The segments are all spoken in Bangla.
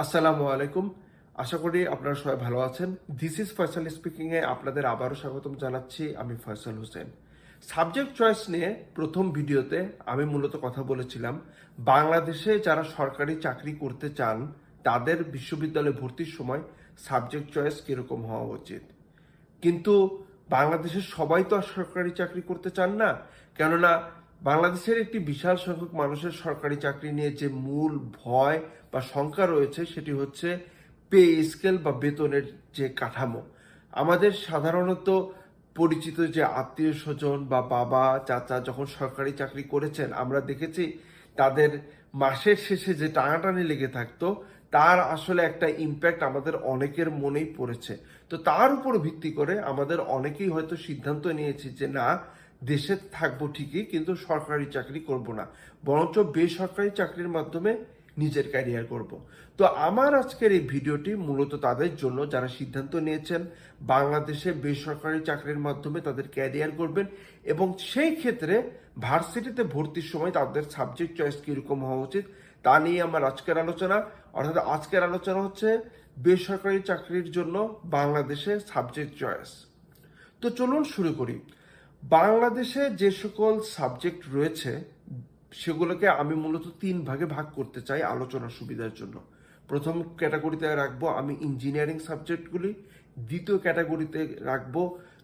আসসালামু আলাইকুম। আশা করি আপনারা সবাই ভালো আছেন। দিস ইজ ফয়সাল স্পিকিং এ আপনাদের আবারও স্বাগতম জানাচ্ছি আমি ফয়সাল হোসেন। সাবজেক্ট চয়েস নিয়ে প্রথম ভিডিওতে আমি মূলত কথা বলেছিলাম, বাংলাদেশে যারা সরকারি চাকরি করতে চান, তাদের বিশ্ববিদ্যালয়ে ভর্তির সময় সাবজেক্ট চয়েস কীরকম হওয়া উচিত? কিন্তু বাংলাদেশের সবাই তো আর সরকারি চাকরি করতে চান না, কেননা বাংলাদেশের একটি বিশাল সংখ্যক মানুষের সরকারি চাকরি নিয়ে যে মূল ভয় বা শঙ্কা রয়েছে, সেটি হচ্ছে পে স্কেল বা বেতনের যে কাঠামো। আমাদের সাধারণত পরিচিত যে আত্মীয় স্বজন বা বাবা, চাচা যখন সরকারি চাকরি করেছেন, আমরা দেখেছি তাদের মাসের শেষে যে টানাটানি লেগে থাকতো, তার আসলে একটা ইম্প্যাক্ট আমাদের অনেকের মনেই পড়েছে। তো তার উপর ভিত্তি করে আমাদের অনেকেই হয়তো সিদ্ধান্ত নিয়েছি যে না দেশে থাকব ঠিকই, কিন্তু সরকারি চাকরি করব না। বরঞ্চ বেসরকারি চাকরির মাধ্যমে নিজের ক্যারিয়ার করব। তো আমার আজকের এই ভিডিওটি মূলত তাদের জন্য যারা সিদ্ধান্ত নিয়েছেন, বাংলাদেশে বেসরকারি চাকরির মাধ্যমে তাদের ক্যারিয়ার করবেন এবং সেই ক্ষেত্রে ভার্সিটিতে ভর্তির সময় তাদের সাবজেক্ট চয়েস কীরকম হওয়া উচিত, তা নিয়ে আমার আজকের আলোচনা। অর্থাৎ আজকের আলোচনা হচ্ছে বেসরকারি চাকরির জন্য বাংলাদেশে সাবজেক্ট চয়েস তো চলুন শুরু করি। বাংলাদেশে যে সকল সাবজেক্ট রয়েছে, সেগুলোকে আমি মূলত তিন ভাগে ভাগ করতে চাই আলোচনার সুবিধার জন্য। প্রথম ক্যাটাগরিতে রাখব আমি ইঞ্জিনিয়ারিং সাবজেক্টগুলি দ্বিতীয় ক্যাটাগরিতে রাখব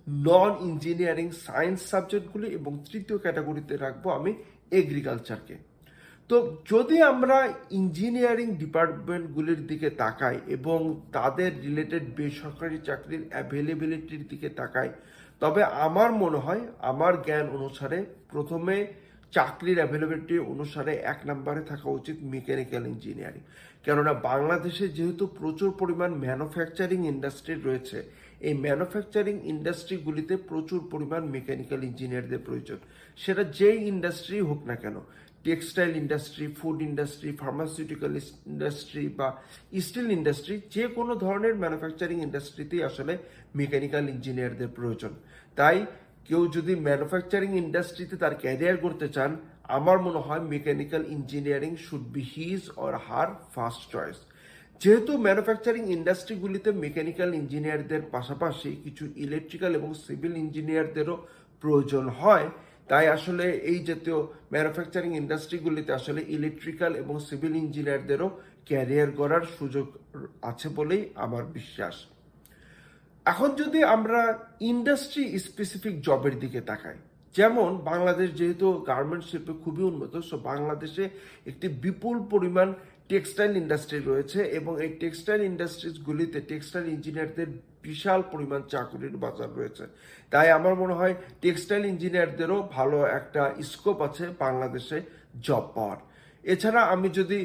নন ইঞ্জিনিয়ারিং সায়েন্স সাবজেক্টগুলি এবং তৃতীয় ক্যাটাগরিতে রাখব আমি এগ্রিকালচারকে তো যদি আমরা ইঞ্জিনিয়ারিং ডিপার্টমেন্টগুলির দিকে তাকাই এবং তাদের রিলেটেড বেসরকারি চাকরির অ্যাভেলেবিলিটির দিকে তাকাই তবে আমার মনে হয় আমার জ্ঞান অনুসারে প্রথমে চাকরির অ্যাভেলেবিলিটি অনুসারে এক নম্বরে থাকা উচিত মেকানিক্যাল ইঞ্জিনিয়ারিং কেননা বাংলাদেশে যেহেতু প্রচুর পরিমাণ ম্যানুফ্যাকচারিং ইন্ডাস্ট্রি রয়েছে, এই ম্যানুফ্যাকচারিং ইন্ডাস্ট্রিগুলিতে প্রচুর পরিমাণ মেকানিক্যাল ইঞ্জিনিয়ারদের প্রয়োজন। সেটা যেই ইন্ডাস্ট্রি হোক না কেন textile industry food industry pharmaceutical industry বা স্টিল ইন্ডাস্ট্রি যে কোনো ধরনের ম্যানুফ্যাকচারিং ইন্ডাস্ট্রিতেই আসলে মেকানিক্যাল ইঞ্জিনিয়ারদের প্রয়োজন। তাই কেউ যদি ম্যানুফ্যাকচারিং ইন্ডাস্ট্রিতে তার ক্যারিয়ার করতে চান, আমার মনে হয় mechanical engineering should be his or her first choice যেহেতু ম্যানুফ্যাকচারিং ইন্ডাস্ট্রিগুলিতে মেকানিক্যাল ইঞ্জিনিয়ারদের পাশাপাশি কিছু ইলেকট্রিক্যাল এবং সিভিল ইঞ্জিনিয়ারদেরও প্রয়োজন হয় তাই আসলে এই জাতীয় ম্যানুফ্যাকচারিং ইন্ডাস্ট্রিগুলিতে আসলে ইলেকট্রিক্যাল এবং সিভিল ইঞ্জিনিয়ারদেরও ক্যারিয়ার করার সুযোগ আছে বলেই আমার বিশ্বাস। এখন যদি আমরা ইন্ডাস্ট্রি স্পেসিফিক জবের দিকে তাকাই, যেমন বাংলাদেশ যেহেতু গার্মেন্ট শিল্পে খুবই উন্নত সো বাংলাদেশে একটি বিপুল পরিমাণ টেক্সটাইল ইন্ডাস্ট্রি রয়েছে এবং এই টেক্সটাইল ইন্ডাস্ট্রিজগুলিতে টেক্সটাইল ইঞ্জিনিয়ারদের বিশাল পরিমাণ চাকরির বাজার রয়েছে। তাই আমার মনে হয় টেক্সটাইল ইঞ্জিনিয়ারদেরও ভালো একটা স্কোপ আছে বাংলাদেশে জব পাওয়ার। এছাড়া আমি যদি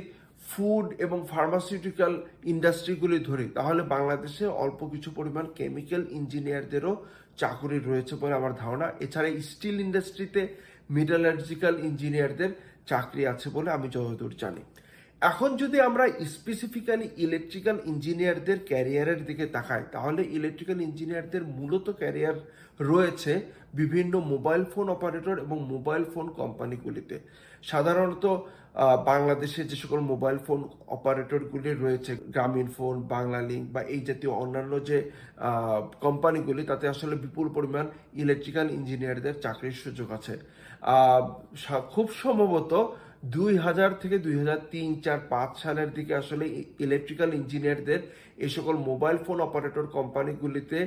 ফুড এবং ফার্মাসিউটিক্যাল ইন্ডাস্ট্রিগুলি ধরি, তাহলে বাংলাদেশে অল্প কিছু পরিমাণ কেমিক্যাল ইঞ্জিনিয়ারদেরও চাকরি রয়েছে বলে আমার ধারণা। এছাড়া স্টিল ইন্ডাস্ট্রিতে মেটালার্জিক্যাল ইঞ্জিনিয়ারদের চাকরি আছে বলে আমি যতদূর জানি। এখন যদি আমরা স্পেসিফিক্যালি ইলেকট্রিক্যাল ইঞ্জিনিয়ারদের ক্যারিয়ারের দিকে তাকাই, তাহলে ইলেকট্রিক্যাল ইঞ্জিনিয়ারদের মূলত ক্যারিয়ার রয়েছে বিভিন্ন মোবাইল ফোন অপারেটর এবং মোবাইল ফোন কোম্পানিগুলিতে সাধারণত বাংলাদেশে যে সকল মোবাইল ফোন অপারেটরগুলি রয়েছে, গ্রামীণ ফোন বাংলা লিঙ্ক বা এই জাতীয় অন্যান্য যে কোম্পানিগুলি তাতে আসলে বিপুল পরিমাণ ইলেকট্রিক্যাল ইঞ্জিনিয়ারদের চাকরির সুযোগ আছে। খুব সম্ভবত দুই হাজার থেকে দুই হাজার তিন, চার, পাঁচ সালের দিকে আসলে ইলেকট্রিক্যাল ইঞ্জিনিয়ারদের এই সকল মোবাইল ফোন অপারেটর কোম্পানিগুলিতে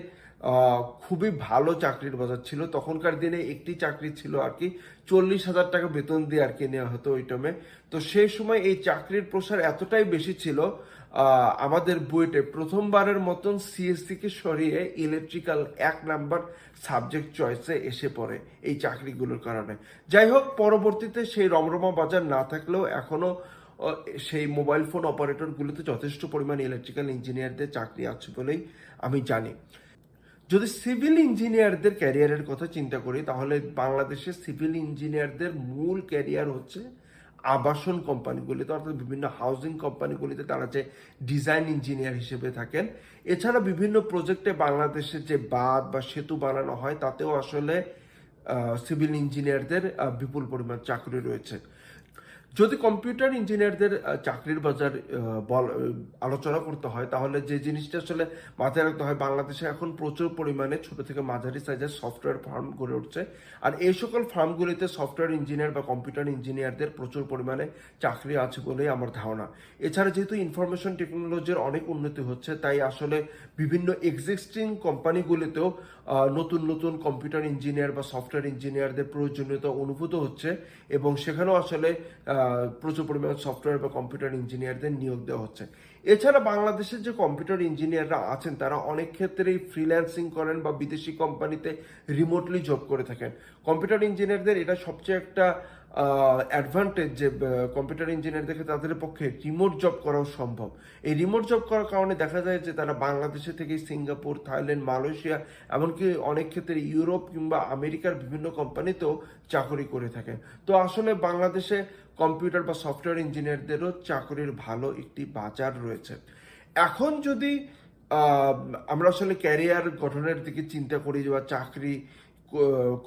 খুবই ভালো চাকরির বাজার ছিল। তখনকার দিনে একটি চাকরি ছিল আর কি চল্লিশ হাজার টাকা বেতন দিয়ে আর কি নেওয়া হতো ওই টাইমে তো সেই সময় এই চাকরির প্রসার এতটাই বেশি ছিল আমাদের বুয়েটে প্রথমবারের মতন সিএসসি কে সরিয়ে ইলেকট্রিক্যাল এক নাম্বার সাবজেক্ট চয়েসে এসে পড়ে এই চাকরিগুলোর কারণে। যাই হোক পরবর্তীতে সেই রমরমা বাজার না থাকলেও এখনও আহ, সেই মোবাইল ফোন অপারেটরগুলোতে যথেষ্ট পরিমাণ ইলেকট্রিক্যাল ইঞ্জিনিয়ারদের চাকরি আছে বলেই আমি জানি। যদি সিভিল ইঞ্জিনিয়ারদের ক্যারিয়ারের কথা চিন্তা করি, তাহলে বাংলাদেশের সিভিল ইঞ্জিনিয়ারদের মূল ক্যারিয়ার হচ্ছে আবাসন কোম্পানিগুলিতে, অর্থাৎ বিভিন্ন হাউজিং কোম্পানিগুলিতে তারা যে ডিজাইন ইঞ্জিনিয়ার হিসেবে থাকেন। এছাড়া বিভিন্ন প্রজেক্টে বাংলাদেশের যে বাঁধ বা সেতু বানানো হয়, তাতেও আসলে সিভিল ইঞ্জিনিয়ারদের বিপুল পরিমাণ চাকরি রয়েছে। যদি কম্পিউটার ইঞ্জিনিয়ারদের চাকরির বাজার আলোচনা করতে হয়, তাহলে যে জিনিসটা আসলে মাথায় রাখতে হয়, বাংলাদেশে এখন প্রচুর পরিমাণে ছোট থেকে মাঝারি সাইজের সফটওয়্যার ফার্ম গড়ে উঠছে। আর এই সকল ফার্মগুলিতে সফটওয়্যার ইঞ্জিনিয়ার বা কম্পিউটার ইঞ্জিনিয়ারদের প্রচুর পরিমাণে চাকরি আছে বলেই আমার ধারণা। এছাড়া যেহেতু ইনফরমেশন টেকনোলজির অনেক উন্নতি হচ্ছে, তাই আসলে বিভিন্ন এক্সিস্টিং কোম্পানিগুলিতেও নতুন নতুন কম্পিউটার ইঞ্জিনিয়ার বা সফটওয়্যার ইঞ্জিনিয়ারদের প্রয়োজনীয়তা অনুভূত হচ্ছে এবং সেখানেও আসলে প্রচুর পরিমাণে সফটওয়্যার বা কম্পিউটার ইঞ্জিনিয়ারদের নিয়োগ দেওয়া হচ্ছে। এছাড়া বাংলাদেশের যে কম্পিউটার ইঞ্জিনিয়াররা আছেন, তারা অনেক ক্ষেত্রেই ফ্রিল্যান্সিং করেন বা বিদেশি কোম্পানিতে রিমোটলি জব করে থাকেন। কম্পিউটার ইঞ্জিনিয়ারদের এটা সবচেয়ে একটা অ্যাডভান্টেজ যে কম্পিউটার ইঞ্জিনিয়ারদেরকে তাদের পক্ষে রিমোট জব করাও সম্ভব। এই রিমোট জব করার কারণে দেখা যায় যে, তারা বাংলাদেশে থেকে সিঙ্গাপুর, থাইল্যান্ড, মালয়েশিয়া, এমনকি অনেক ক্ষেত্রে ইউরোপ কিংবা আমেরিকার বিভিন্ন কোম্পানিতেও চাকরি করে থাকেন। তো আসলে বাংলাদেশে কম্পিউটার বা সফটওয়্যার ইঞ্জিনিয়ারদেরও চাকরির ভালো একটি বাজার রয়েছে। এখন যদি আমরা আসলে ক্যারিয়ার গঠনের দিকে চিন্তা করি বা চাকরি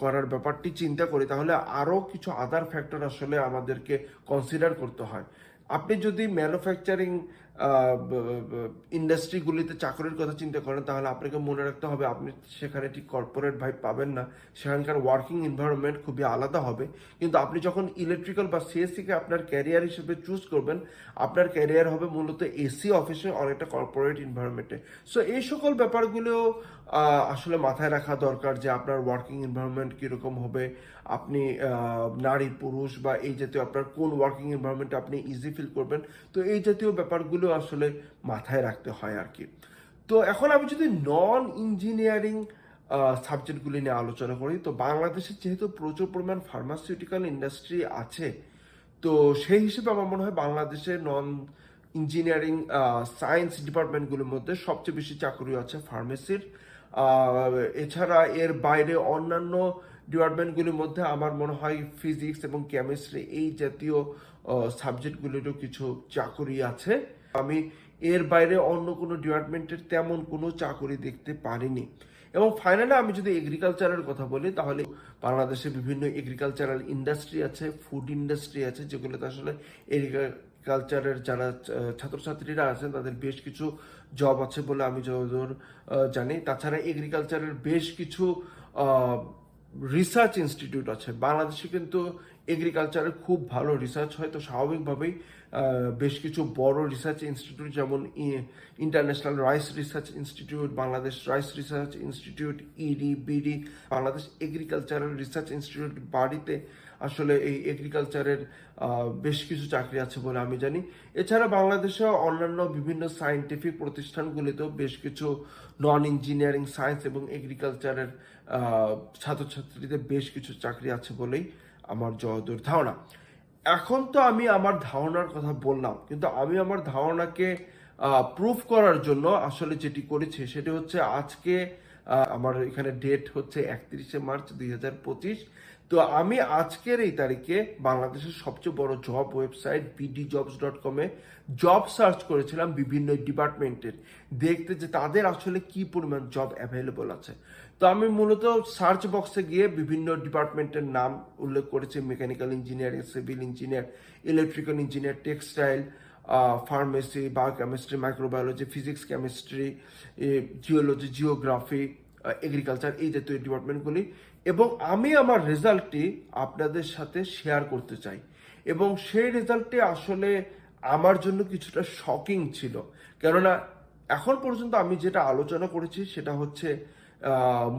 করার ব্যাপারটি চিন্তা করি, তাহলে আরও কিছু আদার ফ্যাক্টর আসলে আমাদেরকে কনসিডার করতে হয়। আপনি যদি ম্যানুফ্যাকচারিং ইন্ডাস্ট্রিগুলিতে চাকরির কথা চিন্তা করেন, তাহলে আপনাকে মনে রাখতে হবে আপনি সেখানে ঠিক কর্পোরেট ভাইব পাবেন না। সেখানকার ওয়ার্কিং এনভায়রনমেন্ট খুবই আলাদা হবে। কিন্তু আপনি যখন ইলেকট্রিক্যাল বা সিএসসিকে আপনার ক্যারিয়ার হিসেবে চুজ করবেন, আপনার ক্যারিয়ার হবে মূলত এসি অফিসে অনেকটা কর্পোরেট এনভায়রনমেন্টে সো এই সকল ব্যাপারগুলো আসলে মাথায় রাখা দরকার যে আপনার ওয়ার্কিং এনভায়রনমেন্ট কীরকম হবে। আপনি নারী, পুরুষ বা এই জাতীয় আপনার কোন ওয়ার্কিং এনভায়রনমেন্টে আপনি ইজি ফিল করবেন। তো এই জাতীয় ব্যাপারগুলো আসলে মাথায় রাখতে হয় আর কি তো এখন আমি যদি নন ইঞ্জিনিয়ারিং সাবজেক্টগুলি নিয়ে আলোচনা করি, তো বাংলাদেশে যেহেতু প্রচুর পরিমাণ ফার্মাসিউটিক্যাল ইন্ডাস্ট্রি আছে, তো সেই হিসেবে আমার মনে হয় বাংলাদেশে নন ইঞ্জিনিয়ারিং সায়েন্স ডিপার্টমেন্টগুলোর মধ্যে সবচেয়ে বেশি চাকরি আছে ফার্মেসির এছাড়া এর বাইরে অন্যান্য ডিপার্টমেন্টগুলির মধ্যে আমার মনে হয় ফিজিক্স এবং কেমিস্ট্রি এই জাতীয় সাবজেক্টগুলিরও কিছু চাকরি আছে। আমি এর বাইরে অন্য কোনো ডিপার্টমেন্টের তেমন কোনো চাকরি দেখতে পারিনি। এবং ফাইনালি আমি যদি এগ্রিকালচারের কথা বলি, তাহলে বাংলাদেশে বিভিন্ন এগ্রিকালচারাল ইন্ডাস্ট্রি আছে ফুড ইন্ডাস্ট্রি আছে, যেগুলোতে আসলে এগ্রিকালচারের যারা ছাত্রছাত্রীরা আছেন, তাদের বেশ কিছু জব আছে বলে আমি যতদূর জানি। তাছাড়া এগ্রিকালচারের বেশ কিছু রিসার্চ ইনস্টিটিউট আছে। বাংলাদেশে কিন্তু এগ্রিকালচারের খুব ভালো রিসার্চ হয়। তো স্বাভাবিকভাবেই বেশ কিছু বড় রিসার্চ ইনস্টিটিউট যেমন International Rice Research Institute Bangladesh Rice Research Institute ED BD Bangladesh Agricultural Research Institute বাড়িতে আসলে এই এগ্রিকালচারের বেশ কিছু চাকরি আছে বলে আমি জানি। এছাড়া বাংলাদেশে অন্যান্য বিভিন্ন সায়েন্টিফিক প্রতিষ্ঠানগুলিতেও বেশ কিছু নন ইঞ্জিনিয়ারিং সায়েন্স এবং এগ্রিকালচারের ছাত্রছাত্রীদের বেশ কিছু চাকরি আছে বলেই আমার যতদূর ধারণা। এখন তো আমি আমার ধারণার কথা বললাম, কিন্তু আমি আমার ধারণাকে প্রুফ করার জন্য আসলে যেটি করেছি সেটি হচ্ছে আজকে আমার এখানে ডেট হচ্ছে একত্রিশে মার্চ দুই হাজার পঁচিশ। তো আমি আজকের এই তারিখে বাংলাদেশের সবচেয়ে বড় job website BD jobs dot কমে জব সার্চ করেছিলাম বিভিন্ন ডিপার্টমেন্টের। দেখতে যে তাদের আসলে কি পরিমাণ জব অ্যাভেলেবল আছে। তো আমি মূলত সার্চ বক্সে গিয়ে বিভিন্ন ডিপার্টমেন্টের নাম উল্লেখ করেছি। Mechanical engineering civil engineer electrical engineer textile pharmacy biochemistry microbiology physics chemistry geology geography agriculture এই জাতীয় ডিপার্টমেন্টগুলি এবং আমি আমার রেজাল্টটি আপনাদের সাথে শেয়ার করতে চাই। এবং সেই রেজাল্টটি আসলে আমার জন্য কিছুটা শকিং ছিল। কেননা এখন পর্যন্ত আমি যেটা আলোচনা করেছি সেটা হচ্ছে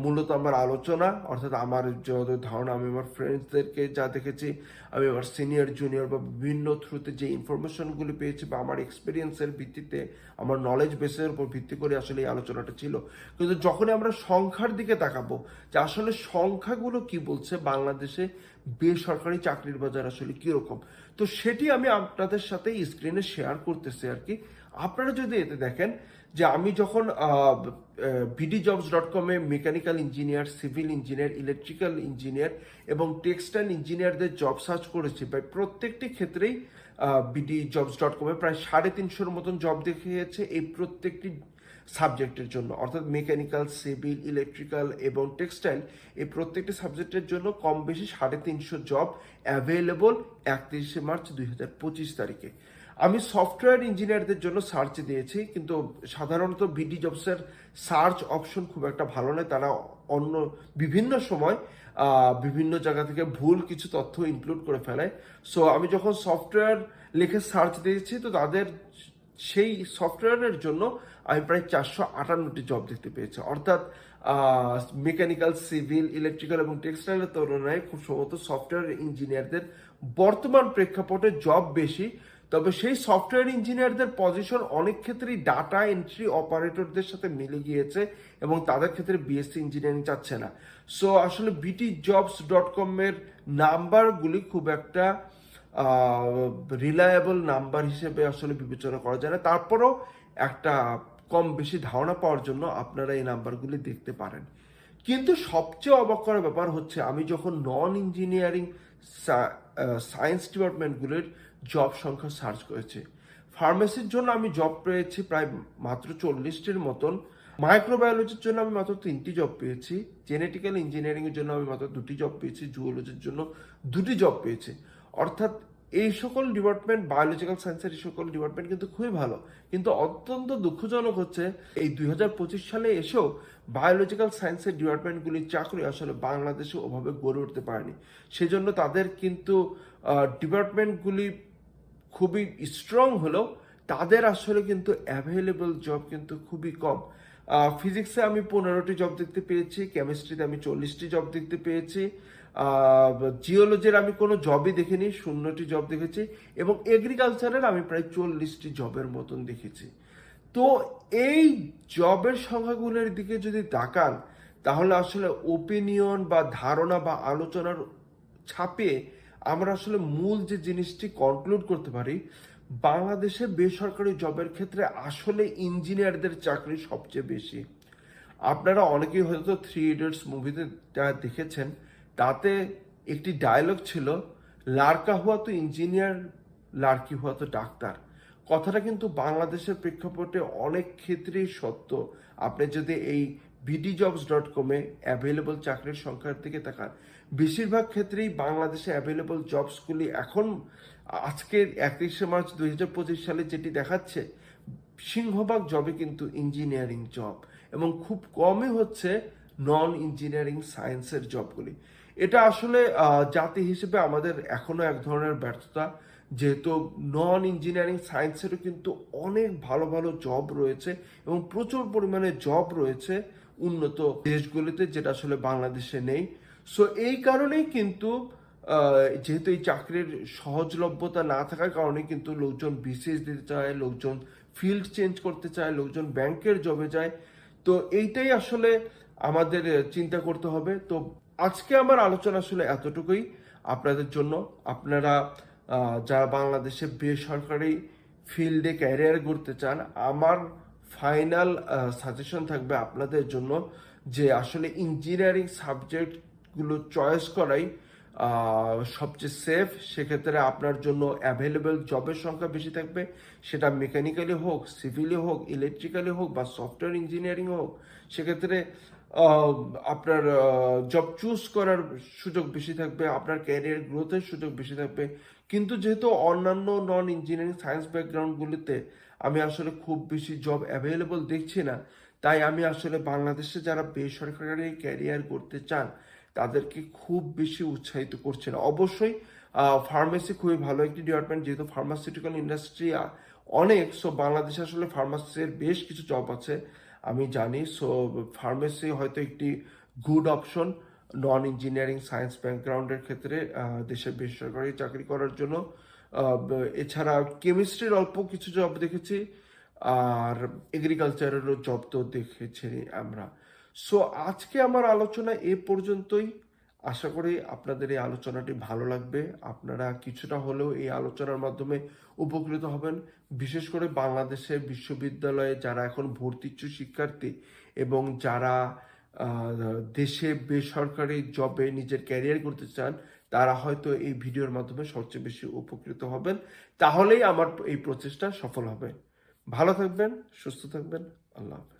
মূলত আমার আলোচনা, অর্থাৎ আমার যত ধারণা, আমি আমার ফ্রেন্ডসদেরকে যা দেখেছি, আমি আমার সিনিয়র জুনিয়র বা বিভিন্ন থ্রুতে যে ইনফরমেশনগুলি পেয়েছি বা আমার এক্সপিরিয়েন্সের ভিত্তিতে, আমার নলেজ বেসের উপর ভিত্তি করে আসলে এই আলোচনাটা ছিল। কিন্তু যখনই আমরা সংখ্যার দিকে তাকাবো, যে আসলে সংখ্যাগুলো কি বলছে, বাংলাদেশে বেসরকারি চাকরির বাজার আসলে কীরকম, তো সেটি আমি আপনাদের সাথে স্ক্রিনে শেয়ার করতেছি আর কি। আপনারা যদি এতে দেখেন যে আমি যখন বিডি জবস ডট কমে mechanical engineer civil engineer electrical engineer এবং টেক্সটাইল ইঞ্জিনিয়ারদের জব সার্চ করেছি, প্রায় প্রত্যেকটি ক্ষেত্রেই বিডি জবস ডট কমে প্রায় সাড়ে তিনশোর মতন জব দেখিয়েছে এই প্রত্যেকটি সাবজেক্টের জন্য। অর্থাৎ মেকানিক্যাল সিভিল ইলেকট্রিক্যাল এবং টেক্সটাইল এই প্রত্যেকটি সাবজেক্টের জন্য কম বেশি সাড়ে তিনশো জব অ্যাভেলেবল একত্রিশে মার্চ দুই হাজার পঁচিশ তারিখে। আমি সফটওয়্যার ইঞ্জিনিয়ারদের জন্য সার্চ দিয়েছি, কিন্তু সাধারণত বিডি জবসের সার্চ অপশন খুব একটা ভালো নয়। তারা অন্য বিভিন্ন সময় বিভিন্ন জায়গা থেকে ভুল কিছু তথ্য ইনক্লুড করে ফেলায় সো আমি যখন সফটওয়্যার লিখে সার্চ দিয়েছি, তো তাদের সেই সফটওয়্যারের জন্য আমি প্রায় চারশো আটান্নটি জব দেখতে পেয়েছি। অর্থাৎ মেকানিক্যাল সিভিল ইলেকট্রিক্যাল এবং টেক্সটাইলের তুলনায় খুব সম্ভবত সফটওয়্যার ইঞ্জিনিয়ারদের বর্তমান প্রেক্ষাপটে জব বেশি। তবে সেই সফটওয়্যার ইঞ্জিনিয়ারদের পজিশন অনেক ক্ষেত্রেই ডাটা এন্ট্রি অপারেটরদের সাথে মিলে গিয়েছে এবং তাদের ক্ষেত্রে বিএসসি ইঞ্জিনিয়ারিং চাচ্ছে না। সো আসলে বিটি জবস ডট কমের নাম্বারগুলি খুব একটা রিলায়েবল নাম্বার হিসেবে আসলে বিবেচনা করা যায় না। তারপরেও একটা কম বেশি ধারণা পাওয়ার জন্য আপনারা এই নাম্বারগুলি দেখতে পারেন। কিন্তু সবচেয়ে অবাক করার ব্যাপার হচ্ছে, আমি যখন নন ইঞ্জিনিয়ারিং সায়েন্স ডিপার্টমেন্টগুলির জব সংখ্যা সার্চ করেছে। ফার্মেসির জন্য আমি জব পেয়েছি প্রায় মাত্র চল্লিশটির মতন। মাইক্রোবায়োলজির জন্য আমি মাত্র তিনটি জব পেয়েছি। জেনেটিক্যাল ইঞ্জিনিয়ারিং এর জন্য আমি মাত্র দুটি জব পেয়েছি। জুওলজির জন্য দুটি জব পেয়েছি। অর্থাৎ এই সকল ডিপার্টমেন্ট বায়োলজিক্যাল সায়েন্সের এই সকল ডিপার্টমেন্ট কিন্তু খুবই ভালো। কিন্তু অত্যন্ত দুঃখজনক হচ্ছে, এই দুই হাজার পঁচিশ সালে এসেও বায়োলজিক্যাল সায়েন্সের ডিপার্টমেন্টগুলির চাকরি আসলে বাংলাদেশে ওভাবে গড়ে উঠতে পারেনি। সেজন্য তাদের কিন্তু ডিপার্টমেন্টগুলি খুবই স্ট্রং হলেও তাদের আসলে কিন্তু অ্যাভেলেবল জব কিন্তু খুবই কম। ফিজিক্সে আমি পনেরোটি জব দেখতে পেয়েছি কেমিস্ট্রিতে আমি চল্লিশটি জব দেখতে পেয়েছি জিওলজির আমি কোনো জবই দেখিনি, শূন্যটি জব দেখেছি, এবং এগ্রিকালচারের আমি প্রায় চল্লিশটি জবের মতন দেখেছি। তো এই জবের সংখ্যাগুলোর দিকে যদি তাকান, তাহলে আসলে ওপিনিয়ন বা ধারণা বা আলোচনার ছাপিয়ে আমরা আসলে মূল যে জিনিসটি কনক্লুড করতে পারি, বাংলাদেশে বেসরকারি জবের ক্ষেত্রে আসলে ইঞ্জিনিয়ারদের চাকরি সবচেয়ে বেশি। আপনারা অনেকেই হয়তো থ্রি ইডিয়টস মুভিতে দেখেছেন, তাতে একটি ডায়লগ ছিল লাড়কা হওয়া তো ইঞ্জিনিয়ার লাড়কি হওয়া তো ডাক্তার। কথাটা কিন্তু বাংলাদেশের প্রেক্ষাপটে অনেক ক্ষেত্রেই সত্য। আপনি যদি এই বিডি জবস ডট কমে অ্যাভেলেবল চাকরির সংখ্যার দিকে তাকান বেশিরভাগ ক্ষেত্রেই বাংলাদেশে অ্যাভেলেবল জবসগুলি এখন, আজকের একত্রিশে মার্চ দুই হাজার পঁচিশ সালে যেটি দেখাচ্ছে, সিংহভাগ জবে কিন্তু ইঞ্জিনিয়ারিং জব এবং খুব কমই হচ্ছে নন ইঞ্জিনিয়ারিং সায়েন্সের জবগুলি এটা আসলে জাতি হিসেবে আমাদের এখনও এক ধরনের ব্যর্থতা, যেহেতু নন ইঞ্জিনিয়ারিং সায়েন্সেরও কিন্তু অনেক ভালো ভালো জব রয়েছে এবং প্রচুর পরিমাণে জব রয়েছে উন্নত দেশগুলিতে, যেটা আসলে বাংলাদেশে নেই। সো এই কারণেই কিন্তু যেহেতু এই চাকরির সহজলভ্যতা না থাকার কারণে কিন্তু লোকজন বিসিএস দিতে চায়, লোকজন ফিল্ড চেঞ্জ করতে চায়, লোকজন ব্যাংকের জবে যায়। তো এইটাই আসলে আমাদের চিন্তা করতে হবে। তো আজকে আমার আলোচনা আসলে এতটুকুই আপনাদের জন্য। আপনারা যারা বাংলাদেশে বেসরকারি ফিল্ডে ক্যারিয়ার করতে চান, আমার ফাইনাল সাজেশন থাকবে আপনাদের জন্য যে আসলে ইঞ্জিনিয়ারিং সাবজেক্টগুলো চয়েস করাই সবচেয়ে সেফ সেক্ষেত্রে আপনার জন্য অ্যাভেলেবেল জবের সংখ্যা বেশি থাকবে। সেটা মেকানিক্যালি হোক সিভিলি হোক ইলেকট্রিক্যালি হোক বা সফটওয়্যার ইঞ্জিনিয়ারিং হোক, সেক্ষেত্রে আপনার জব চুজ করার সুযোগ বেশি থাকবে, আপনার ক্যারিয়ার গ্রোথের সুযোগ বেশি থাকবে। কিন্তু যেহেতু অন্যান্য নন ইঞ্জিনিয়ারিং সায়েন্স ব্যাকগ্রাউন্ডগুলিতে আমি আসলে খুব বেশি জব অ্যাভেলেবল দেখছি না, তাই আমি আসলে বাংলাদেশে যারা বেসরকারি ক্যারিয়ার করতে চান তাদেরকে খুব বেশি উৎসাহিত করছে না অবশ্যই ফার্মেসি খুবই ভালো একটি ডিপার্টমেন্ট যেহেতু ফার্মাসিউটিক্যাল ইন্ডাস্ট্রি অনেক সো বাংলাদেশে আসলে ফার্মাসির বেশ কিছু জব আছে, আমি জানি। সো ফার্মেসি হয়তো একটি good option non engineering science ব্যাকগ্রাউন্ডের ক্ষেত্রে দেশের বেসরকারি চাকরি করার জন্য। এছাড়া কেমিস্ট্রির অল্প কিছু জব দেখেছি, আর এগ্রিকালচারেরও জব তো দেখেছি আমরা। সো আজকে আমার আলোচনা এ পর্যন্তই। আশা করি আপনাদের এই আলোচনাটি ভালো লাগবে। আপনারা কিছুটা হলেও এই আলোচনার মাধ্যমে উপকৃত হবেন। বিশেষ করে বাংলাদেশে বিশ্ববিদ্যালয়ে যারা এখন ভর্তিচ্ছু শিক্ষার্থী এবং যারা দেশে বেসরকারি জবে নিজের ক্যারিয়ার করতে চান, তারা হয়তো এই ভিডিওর মাধ্যমে সবচেয়ে বেশি উপকৃত হবেন। তাহলেই আমার এই প্রচেষ্টা সফল হবে। ভালো থাকবেন, সুস্থ থাকবেন। আল্লাহ হাফেজ।